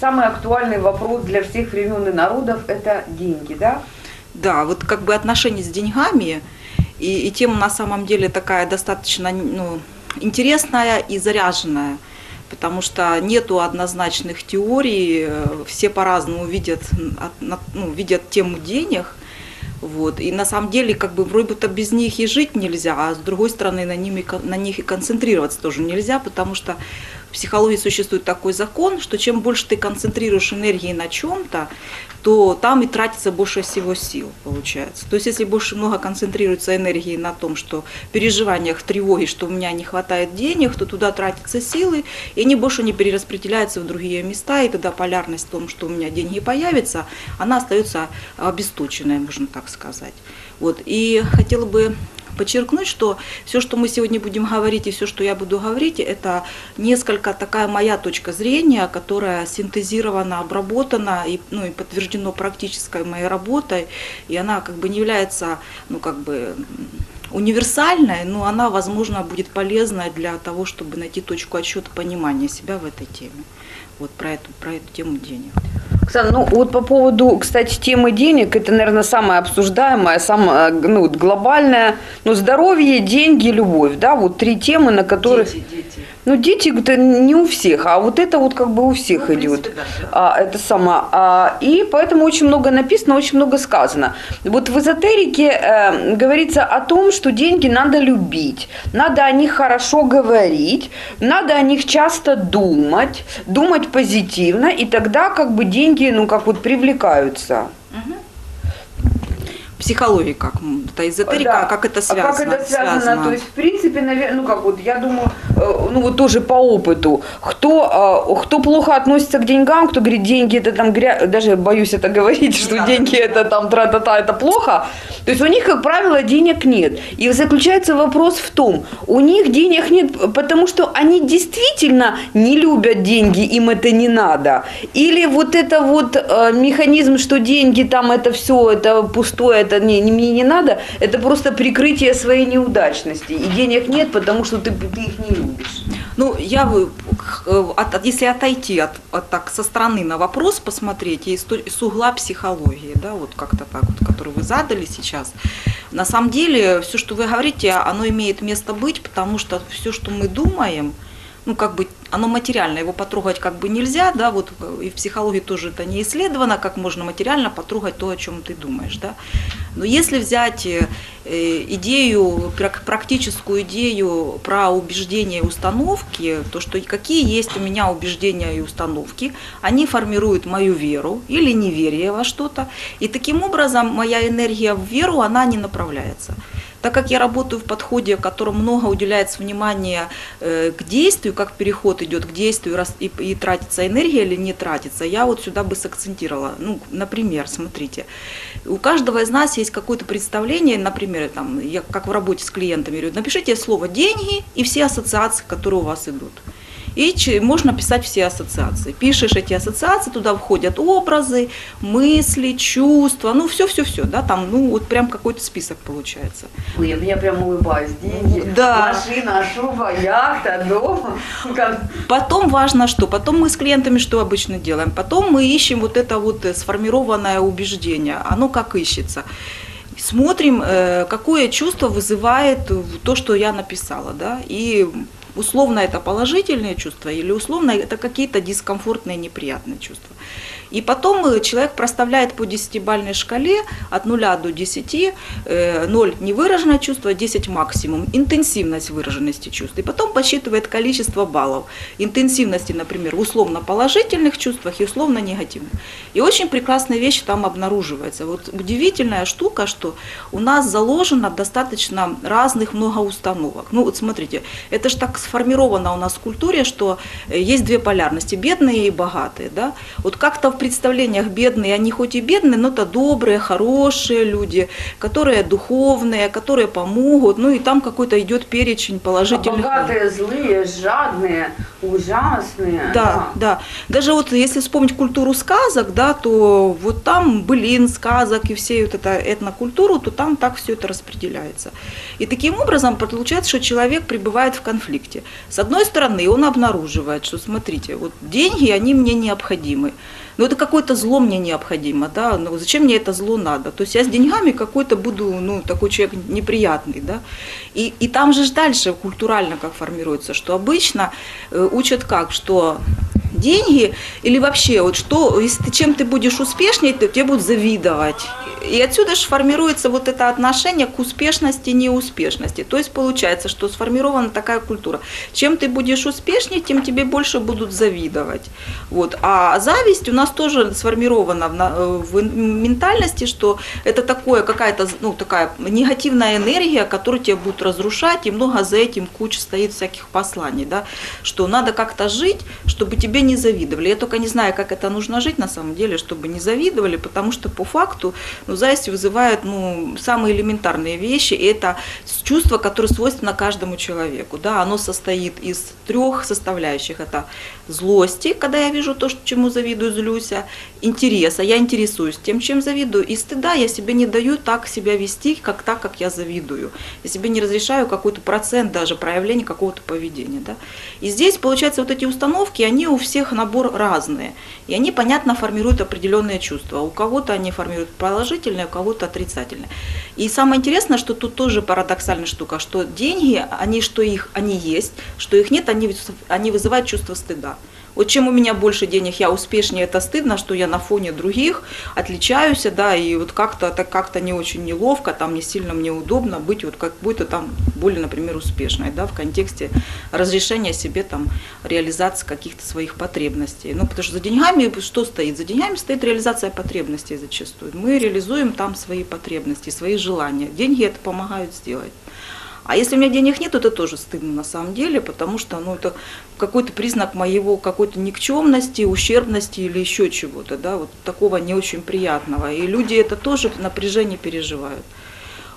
самый актуальный вопрос для всех времен и народов – это деньги, да? Да, вот как бы отношения с деньгами, и, и тема на самом деле такая достаточно ну, интересная и заряженная, потому что нету однозначных теорий, э, все по-разному видят, ну, видят тему денег, вот. И на самом деле, как бы вроде бы без них и жить нельзя, а с другой стороны на, ними, на них и концентрироваться тоже нельзя, потому что в психологии существует такой закон, что чем больше ты концентрируешь энергии на чем-то, то там и тратится больше всего сил, получается. То есть если больше много концентрируется энергии на том, что в переживаниях, тревоге, что у меня не хватает денег, то туда тратятся силы, и они больше не перераспределяются в другие места, и тогда полярность в том, что у меня деньги появятся, она остается обесточенной, можно так сказать. Вот. И хотела бы подчеркнуть, что все, что мы сегодня будем говорить, и все, что я буду говорить, это несколько такая моя точка зрения, которая синтезирована, обработана и, ну, и подтверждено практической моей работой, и она как бы не является, ну, как бы универсальной, но она, возможно, будет полезной для того, чтобы найти точку отсчета понимания себя в этой теме. Вот про эту, про эту тему денег. Оксана, ну вот по поводу, кстати, темы денег, это, наверное, самое обсуждаемое, самое ну, вот глобальное, ну, здоровье, деньги, любовь, да, вот три темы, на которых... Дети, дети. Ну, дети это не у всех, а вот это вот как бы у всех Ну, идет. принципе, да. А, это сама. А, и поэтому очень много написано, очень много сказано. Вот в эзотерике э, говорится о том, что деньги надо любить, надо о них хорошо говорить, надо о них часто думать, думать позитивно, и тогда как бы деньги, ну, как вот привлекаются. Психология как? Это эзотерика, Да. а как это А связано? как это связано? То есть, в принципе, наверное, ну как вот, я думаю, э, ну вот тоже по опыту, кто, э, кто плохо относится к деньгам, кто говорит, деньги это там грязь, даже боюсь это говорить, что Да. деньги это там тра-та-та, это плохо. То есть у них, как правило, денег нет. И заключается вопрос в том, у них денег нет, потому что они действительно не любят деньги, им это не надо. Или вот это вот э, механизм, что деньги там это все, это пустое, это не, не- мне не надо, это просто прикрытие своей неудачности. И денег нет, потому что ты, ты их не любишь. Ну, я бы, э, от- если отойти от, от так со стороны на вопрос посмотреть, и с, с угла психологии, да, вот как-то так вот, который вы задали сейчас, на самом деле все, что вы говорите, оно имеет место быть, потому что все, что мы думаем, ну, как бы, оно материально, его потрогать как бы нельзя, да, вот э, и в психологии тоже это не исследовано, как можно материально потрогать то, о чем ты думаешь, да. Но если взять э, э, идею, прак- практическую идею про убеждения и установки, то что какие есть у меня убеждения и установки, они формируют мою веру или неверие во что-то, и таким образом моя энергия в веру, она не направляется. Так как я работаю в подходе, в котором много уделяется внимания э, к действию, как переход идет к действию и, и тратится энергия или не тратится, я вот сюда бы сакцентировала. Ну, например, смотрите, у каждого из нас есть какое-то представление, например, там, я как в работе с клиентами говорю, напишите слово «деньги» и все ассоциации, которые у вас идут. И можно писать все ассоциации. Пишешь эти ассоциации, туда входят образы, мысли, чувства, ну все-все-все, да, там, ну вот прям какой-то список получается. Я, я прям улыбаюсь. Деньги, Да. машина, шуба, яхта, дом. Как- Потом важно что? Потом мы с клиентами что обычно делаем? Потом мы ищем вот это вот э, сформированное убеждение. Оно как ищется? Смотрим, э, какое чувство вызывает э, то, что я написала, да, и условно это положительные чувства или условно это какие-то дискомфортные, неприятные чувства. И потом э, человек проставляет по 10-бальной шкале от 0 до 10, э, 0 невыраженное чувство, 10 максимум, интенсивность выраженности чувств. И потом посчитывает количество баллов интенсивности, например, условно положительных чувствах и условно негативных. И очень прекрасная вещь там обнаруживается. Вот удивительная штука, что у нас заложено достаточно разных много установок. Ну вот смотрите, это же так сформировано у нас в культуре, что э, есть две полярности, бедные и богатые. Да? Вот как-то в представлениях бедные, они хоть и бедные, но это добрые, хорошие люди, которые духовные, которые помогут. Ну и там какой-то идет перечень А положительных. богатые, злые, жадные. Ужасные. Да, да. Даже вот если вспомнить культуру сказок, да, то вот там былин, сказок и все вот это этнокультуру, то там так все это распределяется. И таким образом получается, что человек пребывает в конфликте. С одной стороны, он обнаруживает, что смотрите, вот деньги, они мне необходимы. Но это какое-то зло мне необходимо, да, ну зачем мне это зло надо? То есть я с деньгами какой-то буду, ну, такой человек неприятный, да. И, и там же дальше культурально как формируется, что обычно э, учат как, что деньги или вообще вот что, если ты чем ты будешь успешнее, то тебе будут завидовать. И отсюда же формируется вот это отношение к успешности и неуспешности. То есть получается, что сформирована такая культура. Чем ты будешь успешнее, тем тебе больше будут завидовать. Вот. А зависть у нас тоже сформирована в, э, в ментальности, что это такое, какая-то ну, такая негативная энергия, которая тебя будет разрушать, и много за этим куча стоит всяких посланий, да, что надо как-то жить, чтобы тебе не завидовали. Я только не знаю, как это нужно жить на самом деле, чтобы не завидовали, потому что по факту ну, зависть вызывает ну, самые элементарные вещи, и это чувство, которое свойственно каждому человеку. Да, оно состоит из трех составляющих. Это злости, когда я вижу то, что- чему завидую, злюсь, интереса, я интересуюсь тем, чем завидую, и стыда я себе не даю так себя вести, как так, как я завидую. Я себе не разрешаю какой-то процент даже проявления какого-то поведения. Да? И здесь, получается, вот эти установки, они у всех набор разные, и они, понятно, формируют определенные чувства. У кого-то они формируют положительные, у кого-то отрицательные. И самое интересное, что тут тоже парадоксальная штука, что деньги, они что их, они есть, что их нет, они, они вызывают чувство стыда. Вот чем у меня больше денег, я успешнее, это стыдно, что я на фоне других отличаюсь, да, и вот как-то так как-то не очень неловко, там не сильно мне удобно быть вот как будто там более, например, успешной, да, в контексте разрешения себе там реализации каких-то своих потребностей. Ну, потому что за деньгами что стоит? За деньгами стоит реализация потребностей зачастую. Мы реализуем там свои потребности, свои желания. Деньги это помогают сделать. А если у меня денег нет, то это тоже стыдно на самом деле, потому что ну, это какой-то признак моего какой-то никчемности, ущербности или еще чего-то, да, вот такого не очень приятного. И люди это тоже в напряжении переживают.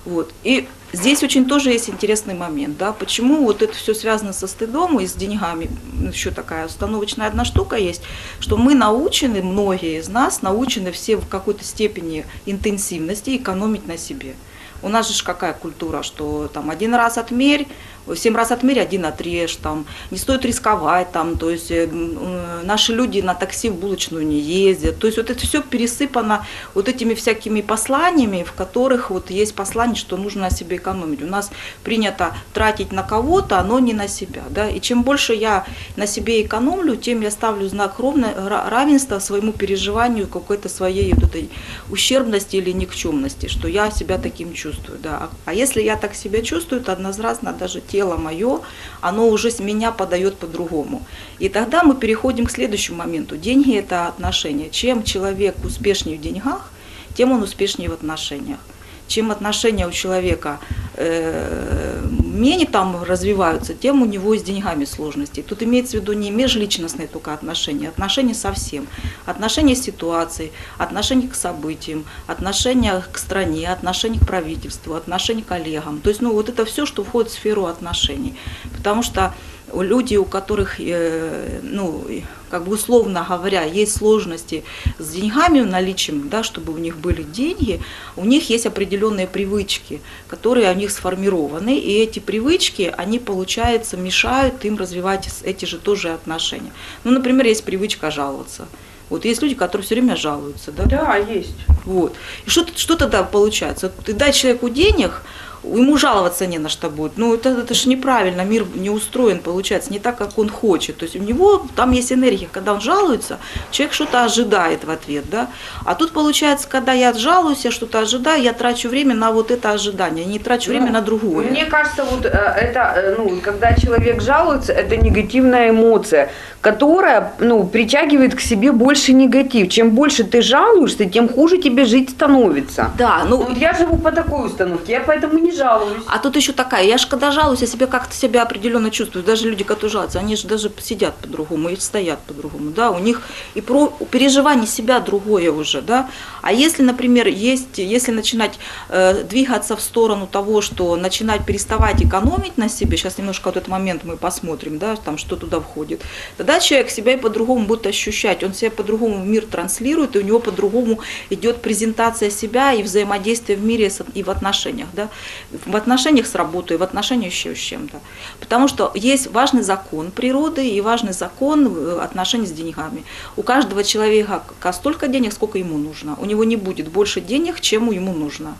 Вот. И здесь очень тоже есть интересный момент, да, почему вот это все связано со стыдом и с деньгами. Ну, Еще такая установочная одна штука есть, что мы научены, многие из нас научены все в какой-то степени интенсивности экономить на себе. У нас же какая культура, что там один раз отмерь, семь раз отмерь, один отрежь, там, не стоит рисковать, там, то есть э, э, наши люди на такси в булочную не ездят, то есть вот это все пересыпано вот этими всякими посланиями, в которых вот есть послание, что нужно на себе экономить. У нас принято тратить на кого-то, но не на себя, да, и чем больше я на себе экономлю, тем я ставлю знак равенства своему переживанию какой-то своей вот этой ущербности или никчемности, что я себя таким чувствую, да. А- если я так себя чувствую, то однозначно даже тело мое, оно уже с меня подает по-другому. И тогда мы переходим к следующему моменту. Деньги – это отношения. Чем человек успешнее в деньгах, тем он успешнее в отношениях. Чем отношения у человека э, менее там развиваются, тем у него с деньгами сложности. Тут имеется в виду не межличностные только отношения, отношения со всем. Отношения с ситуацией, отношения к событиям, отношения к стране, отношения к правительству, отношения к коллегам. То есть, ну, вот это все, что входит в сферу отношений. Потому что люди, у которых, э, ну, как бы условно говоря, есть сложности с деньгами, наличием, да, чтобы у них были деньги, у них есть определенные привычки, которые у них сформированы, и эти привычки, они, получается, мешают им развивать эти же тоже отношения. Ну, например, есть привычка жаловаться. Вот есть люди, которые все время жалуются, да? Да, есть. Вот. И что, что тогда получается? Ты дай человеку денег, ему жаловаться не на что будет. Ну, это, это же неправильно, мир не устроен, получается, не так, как он хочет. То есть у него там есть энергия, когда он жалуется, человек что-то ожидает в ответ, да. А тут получается, когда я жалуюсь, я что-то ожидаю, я трачу время на вот это ожидание, не трачу время Ну, на другое. Мне кажется, вот э, это, э, ну, когда человек жалуется, это негативная эмоция, которая, ну, притягивает к себе больше негатив. Чем больше ты жалуешься, тем хуже тебе жить становится. Да, ну вот я живу по такой установке, я поэтому не жалуюсь. А тут еще такая, я же когда жалуюсь, я себя как-то себя определенно чувствую. Даже люди, которые жалуются, они же даже сидят по-другому и стоят по-другому, да, у них и про переживание себя другое уже, да. А если, например, есть, если начинать э, двигаться в сторону того, что начинать переставать экономить на себе, сейчас немножко вот этот момент мы посмотрим, да, там что туда входит, тогда человек себя и по-другому будет ощущать, он себя по-другому в мир транслирует, и у него по-другому идет презентация себя и взаимодействие в мире и в отношениях, да, в отношениях с работой, в отношениях еще с чем-то. Потому что есть важный закон природы и важный закон э, отношений с деньгами. У каждого человека столько денег, сколько ему нужно. У него не будет больше денег, чем ему нужно.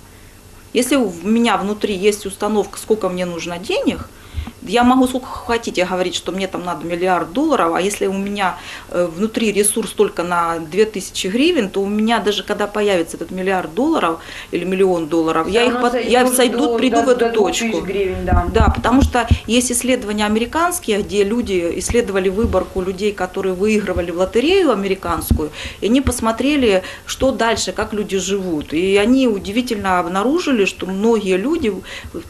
Если у меня внутри есть установка, сколько мне нужно денег, я могу сколько хотите говорить, что мне там надо миллиард долларов, а если у меня э, внутри ресурс только на 2000 гривен, то у меня даже когда появится этот миллиард долларов или миллион долларов, я их под- я сойду, приду в эту точку. Гривен, да. Да, потому что есть исследования американские, где люди исследовали выборку людей, которые выигрывали в лотерею американскую, и они посмотрели, что дальше, как люди живут. И они удивительно обнаружили, что многие люди,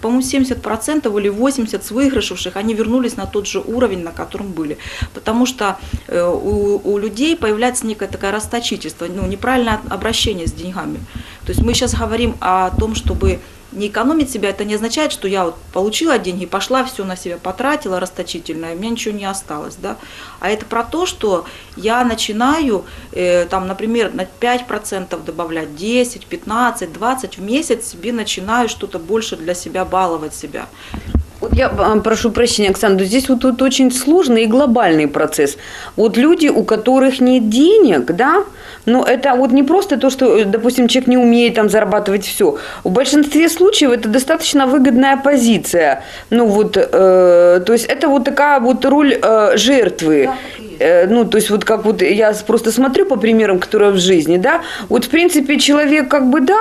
по-моему, 70% или 80% с выигрышевших, они вернулись на тот же уровень, на котором были. Потому что э, у, у людей появляется некое такое расточительство, ну, неправильное обращение с деньгами. То есть мы сейчас говорим о том, чтобы не экономить себя, это не означает, что я вот получила деньги, пошла, все на себя потратила расточительно, и у меня ничего не осталось, да. А это про то, что я начинаю, э, там, например, на 5% добавлять 10, 15, 20 в месяц, себе начинаю что-то больше для себя баловать себя. Вот я а, прошу прощения, Оксана, здесь вот тут очень сложный и глобальный процесс. Вот люди, у которых нет денег, да, но это вот не просто то, что, допустим, человек не умеет там зарабатывать все. В большинстве случаев это достаточно выгодная позиция. Ну вот, э, то есть это вот такая вот роль э, жертвы. Э, ну, то есть вот как вот я просто смотрю по примерам, которые в жизни, да, вот в принципе человек как бы да,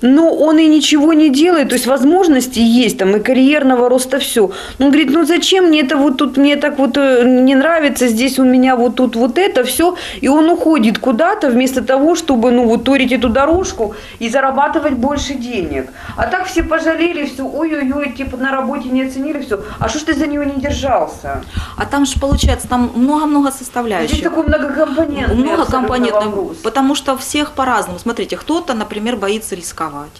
но он и ничего не делает, то есть возможности есть там и карьерного роста все. Он говорит, ну зачем мне это вот тут, мне так вот э, не нравится, здесь у меня вот тут вот это все, и он уходит куда-то вместо того, чтобы ну вот турить эту дорожку и зарабатывать больше денег. А так все пожалели, все, ой-ой-ой, типа на работе не оценили все. А что ж ты за нее не держался? А там же получается, там много-много Здесь составляющих. такой многокомпонентный Много абсолютно компонентных, вопрос. потому что всех по-разному. Смотрите, кто-то, например, боится рисковать.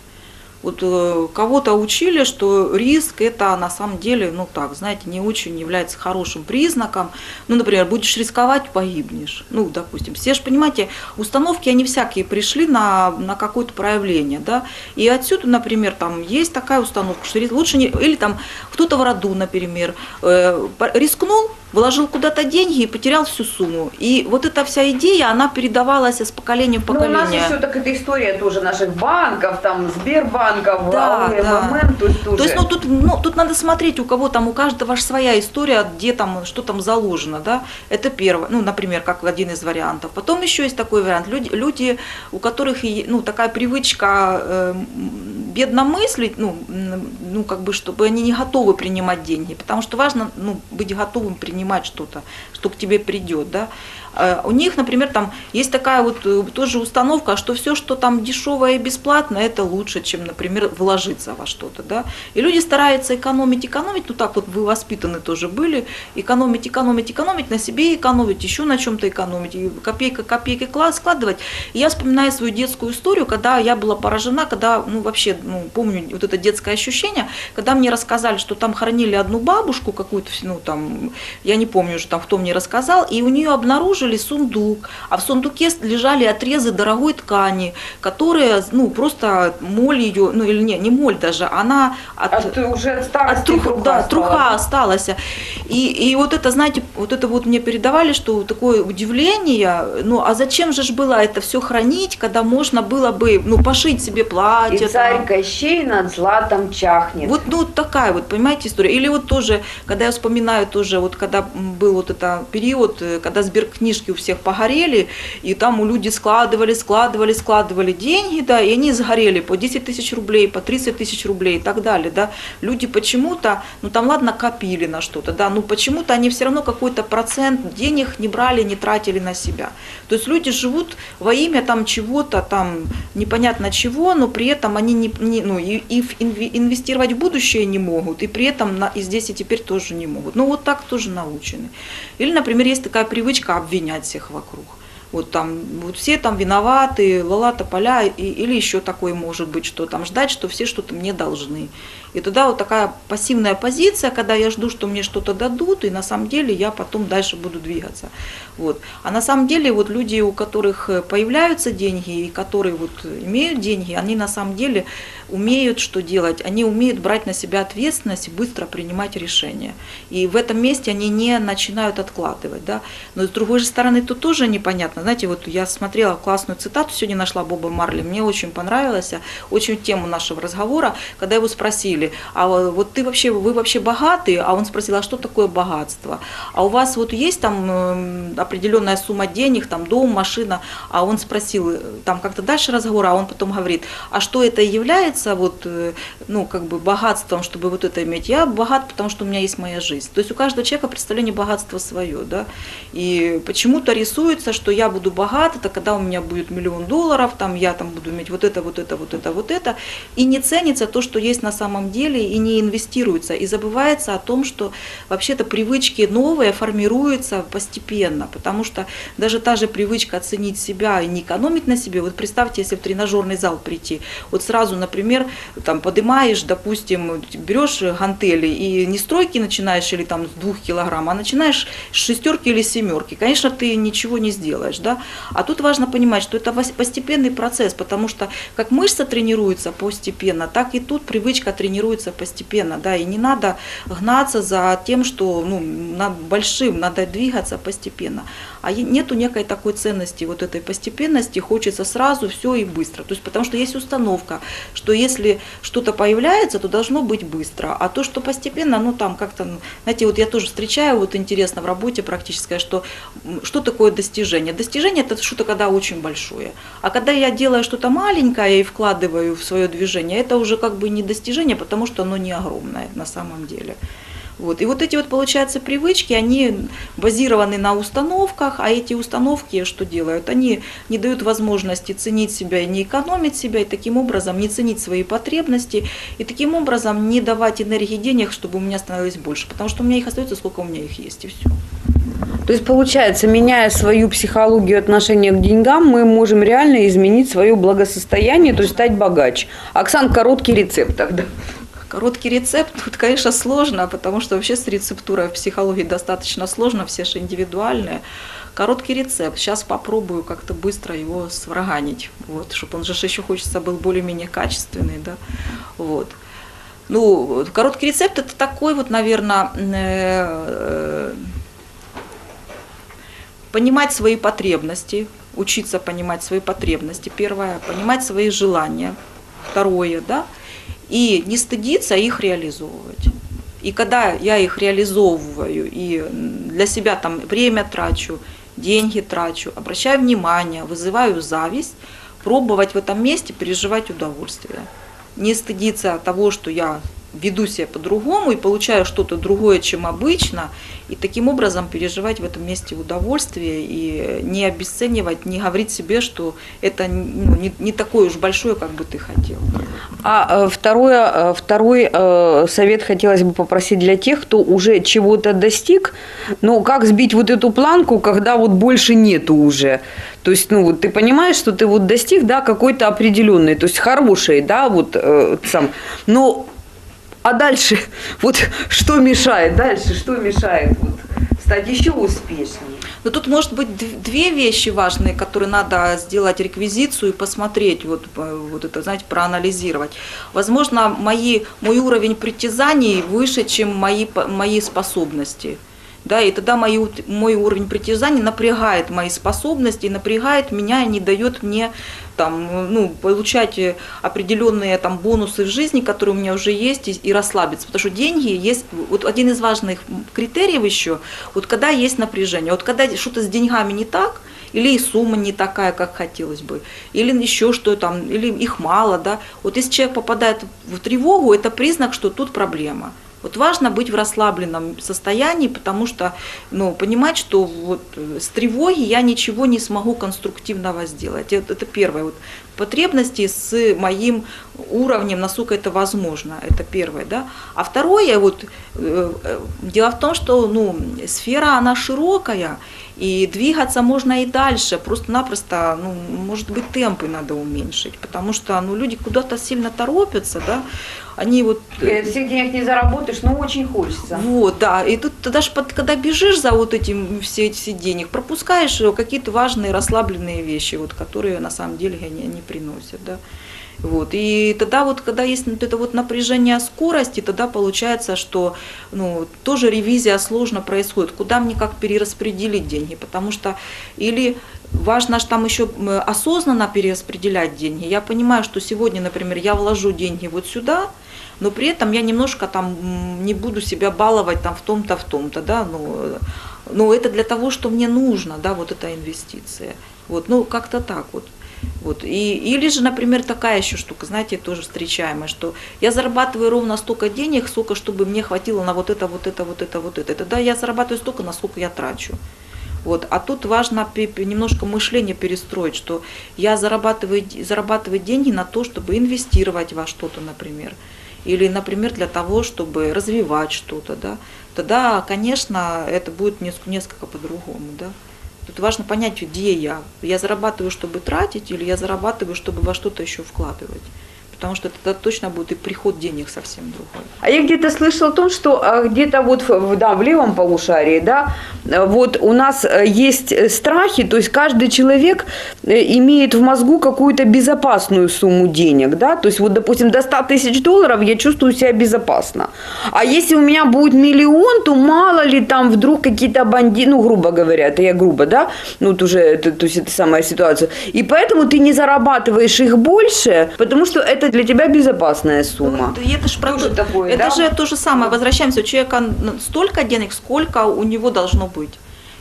Вот э, кого-то учили, что риск это на самом деле, ну так, знаете, не очень является хорошим признаком. Ну, например, будешь рисковать, погибнешь. Ну, допустим, все же, понимаете, установки, они всякие пришли на, на какое-то проявление, да. И отсюда, например, там есть такая установка, что лучше не... Или там кто-то в роду, например, э, рискнул, вложил куда-то деньги и потерял всю сумму. И вот эта вся идея, она передавалась из поколения в Ну, у нас поколение. еще так эта история тоже наших банков, там Сбербанков, Да, АО, да. МММ, есть тоже. То есть, ну тут, ну, тут надо смотреть, у кого там, у каждого ж своя история, где там, что там заложено, да. Это первое, ну, например, как один из вариантов. Потом еще есть такой вариант. Люди, люди у которых, ну, такая привычка э, бедно мыслить, ну, ну, как бы, чтобы они не готовы принимать деньги, потому что важно, ну, быть готовым принимать что-то, что к тебе придет, да. Э, У них, например, там есть такая вот э, тоже установка, что все, что там дешевое и бесплатно, это лучше, чем, например, вложиться во что-то, да. И люди стараются экономить, экономить, ну так вот вы воспитаны тоже были, экономить, экономить, экономить, на себе экономить, еще на чем-то экономить, и копейка класс складывать. И я вспоминаю свою детскую историю, когда я была поражена, когда, ну вообще, ну помню вот это детское ощущение, когда мне рассказали, что там хоронили одну бабушку какую-то, ну там, я не помню уже там, кто мне рассказал, и у нее обнаружили сундук, а в сундуке лежали отрезы дорогой ткани, которые, ну, просто моль ее, ну, или не, не моль даже, она от, От, уже от старости от труха, труха да, осталась. труха осталась. И, и вот это, знаете, вот это вот мне передавали, что такое удивление, ну, а зачем же ж было это все хранить, когда можно было бы, ну, пошить себе И платье, царь там, Кощей над златом чахнет. вот ну, вот такая вот, понимаете, история. Или вот тоже, когда я вспоминаю тоже, вот когда м, был вот это период, э, когда сберкнижки у всех погорели, и там у людей складывали, складывали, складывали деньги, да, и они сгорели по 10 тысяч рублей, по 30 тысяч рублей и так далее, да. Люди почему-то, ну там ладно, копили на что-то, да, но почему-то они все равно какой-то процент денег не брали, не тратили на себя. То есть люди живут во имя там чего-то, там непонятно чего, но при этом они не, не, ну, и, и инвестировать в будущее не могут, и при этом на, и здесь и теперь тоже не могут. Ну вот так тоже научены. Или, например, есть такая привычка обвинять всех вокруг. Вот там вот все там виноваты, лала тополя, и, или еще такое может быть, что там ждать, что все что-то мне должны. И тогда вот такая пассивная позиция, когда я жду, что мне что-то дадут, и на самом деле я потом дальше буду двигаться. Вот. А на самом деле вот люди, у которых э, появляются деньги и которые вот имеют деньги, они на самом деле умеют что делать? Они умеют брать на себя ответственность и быстро принимать решения. И в этом месте они не начинают откладывать. Да? Но с другой же стороны, тут тоже непонятно. Знаете, вот я смотрела классную цитату, сегодня нашла Боба Марли, мне очень понравилось, очень тему нашего разговора, когда его спросили, а вот ты вообще, вы вообще богатый? А он спросил, а что такое богатство? А у вас вот есть там э, определенная сумма денег, там дом, машина? А он спросил, э, там как-то дальше разговора, а он потом говорит, а что это является вот, э, ну, как бы богатством, чтобы вот это иметь? Я богат, потому что у меня есть моя жизнь. То есть у каждого человека представление богатства свое, да? И почему-то рисуется, что я буду богат, это когда у меня будет миллион долларов, там я там буду иметь вот это, вот это, вот это, вот это, и не ценится то, что есть на самом деле, и не инвестируется, и забывается о том, что вообще-то привычки новые формируются постепенно, потому что даже та же привычка оценить себя и не экономить на себе, вот представьте, если в тренажерный зал прийти, вот сразу, например, там поднимаешь, допустим, берешь гантели и не стройки начинаешь или там с двух килограмм, а начинаешь с шестерки или семерки, конечно, ты ничего не сделаешь, да, а тут важно понимать, что это постепенный процесс, потому что как мышца тренируется постепенно, так и тут привычка тренируется постепенно, да, и не надо гнаться за тем, что, ну, над большим, надо двигаться постепенно, а нету некой такой ценности, вот этой постепенности, хочется сразу все и быстро, то есть потому что есть установка, что если что-то появляется, то должно быть быстро, а то, что постепенно, ну, там как-то, знаете, вот я тоже встречаю, вот интересно в работе практическое, что что такое достижение? Достижение это что-то когда очень большое. А когда я делаю что-то маленькое и вкладываю в свое движение, это уже как бы не достижение, потому что оно не огромное на самом деле. Вот. И вот эти вот, получается, привычки, они базированы на установках, а эти установки что делают? Они не дают возможности ценить себя и не экономить себя, и таким образом не ценить свои потребности, и таким образом не давать энергии денег, чтобы у меня становилось больше, потому что у меня их остается, сколько у меня их есть, и все. То есть, получается, меняя свою психологию отношения к деньгам, мы можем реально изменить свое благосостояние, то есть стать богаче. Оксан, короткий рецепт тогда. Короткий рецепт, тут, конечно, сложно, потому что вообще с рецептурой в психологии достаточно сложно, все же индивидуальные. Короткий рецепт. Сейчас попробую как-то быстро его свраганить, вот, чтобы он же еще хочется был более-менее качественный, да, вот. Ну, короткий рецепт это такой вот, наверное, понимать свои потребности, учиться понимать свои потребности, первое, понимать свои желания, второе, да, и не стыдиться их реализовывать. И когда я их реализовываю и для себя там время трачу, деньги трачу, обращаю внимание, вызываю зависть, пробовать в этом месте переживать удовольствие. Не стыдиться того, что я веду себя по-другому и получаю что-то другое, чем обычно, и таким образом переживать в этом месте удовольствие и не обесценивать, не говорить себе, что это ну, не, не такое уж большое, как бы ты хотел. А э, второе, э, второй э, совет хотелось бы попросить для тех, кто уже чего-то достиг, но как сбить вот эту планку, когда вот больше нету уже. То есть, ну, вот ты понимаешь, что ты вот достиг, да, какой-то определенный, то есть хороший, да, вот сам, но а дальше, вот что мешает дальше, что мешает вот, стать еще успешнее? Но тут может быть две вещи важные, которые надо сделать реквизицию и посмотреть, вот, э, вот это, знаете, проанализировать. Возможно, мои, мой уровень притязаний выше, чем мои, мои способности. Да, и тогда мои, мой уровень притязаний напрягает мои способности, напрягает меня и не дает мне там, ну, получать э, определенные там, бонусы в жизни, которые у меня уже есть, и, и расслабиться. Потому что деньги есть, вот один из важных критериев еще, вот когда есть напряжение, вот когда что-то с деньгами не так, или и сумма не такая, как хотелось бы, или еще что там, или их мало, да. Вот если человек попадает в тревогу, это признак, что тут проблема. Вот важно быть в расслабленном состоянии, потому что, ну, понимать, что вот э, с тревоги я ничего не смогу конструктивного сделать. Это, это первое. Вот, потребности с моим уровнем, насколько это возможно. Это первое, да. А второе, вот, э, э, дело в том, что ну, сфера, она широкая, и двигаться можно и дальше. Просто-напросто, ну, может быть, темпы надо уменьшить, потому что ну, люди куда-то сильно торопятся, да. Они вот... Э, Всех денег не заработаешь, но очень хочется. Вот, да. И тут даже под- когда бежишь за вот этим все эти денег, пропускаешь э, какие-то важные расслабленные вещи, вот, которые на самом деле они не приносят, да. Вот. И тогда вот, когда есть вот это вот напряжение скорости, тогда получается, что ну, тоже ревизия сложно происходит. Куда мне как перераспределить деньги? Потому что или важно же там еще осознанно перераспределять деньги. Я понимаю, что сегодня, например, я вложу деньги вот сюда, но при этом я немножко там не буду себя баловать там в том-то, в том-то, да, ну, но это для того, что мне нужно, да, вот эта инвестиция. Вот, ну, как-то так вот. Вот. И, или же, например, такая еще штука, знаете, тоже встречаемая, что я зарабатываю ровно столько денег, сколько, чтобы мне хватило на вот это, вот это, вот это, вот это. Тогда я зарабатываю столько, насколько я трачу. Вот. А тут важно немножко мышление перестроить, что я зарабатываю, зарабатываю деньги на то, чтобы инвестировать во что-то, например. Или, например, для того, чтобы развивать что-то. Да? Тогда, конечно, это будет неск- несколько по-другому. Да? Тут важно понять, где я. Я зарабатываю, чтобы тратить, или я зарабатываю, чтобы во что-то еще вкладывать. Потому что тогда точно будет и приход денег совсем другой. А я где-то слышала о том, что а, где-то вот да, в левом полушарии, да, вот у нас э, есть э, страхи, то есть каждый человек э, имеет в мозгу какую-то безопасную сумму денег, да, то есть вот, допустим, до 100 тысяч долларов я чувствую себя безопасно. А если у меня будет миллион, то мало ли там вдруг какие-то бандиты, ну, грубо говоря, это я грубо, да, ну, вот уже, это, то есть это самая ситуация. И поэтому ты не зарабатываешь их больше, потому что это для тебя безопасная сумма. И это же Тоже то- такое, это да? же то же самое. Возвращаемся, у человека столько денег, сколько у него должно быть.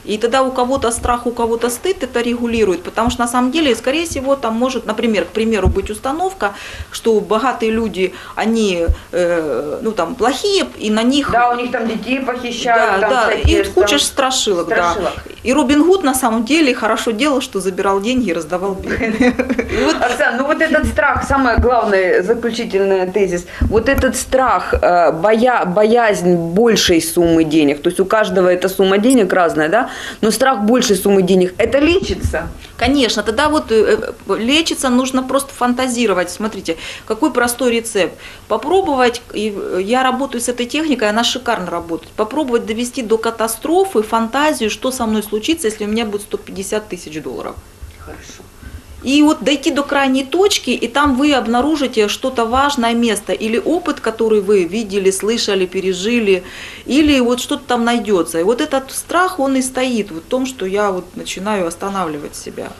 И тогда у кого-то страх, у кого-то стыд это регулирует, потому что на самом деле, скорее всего, там может, например, к примеру, быть установка, что богатые люди, они, э, ну там, плохие, и на них Да, у них там детей похищают, да, там да, всякие и куча там страшилок, страшилок. да. И Робин Гуд на самом деле хорошо делал, что забирал деньги и раздавал вот Оксана, ну вот этот страх, самое главное, заключительный тезис, вот этот страх, э, боя, боязнь большей суммы денег, то есть у каждого эта сумма денег разная, да, но страх большей суммы денег, это лечится? Конечно, тогда вот э, э, лечиться нужно просто фантазировать. Смотрите, какой простой рецепт. Попробовать, э, я работаю с этой техникой, она шикарно работает. Попробовать довести до катастрофы фантазию, что со мной случится, если у меня будет 150 тысяч долларов. Хорошо. И вот дойти до крайней точки, и там вы обнаружите что-то важное место, или опыт, который вы видели, слышали, пережили, или вот что-то там найдется. И вот этот страх, он и стоит в том, что я вот начинаю останавливать себя.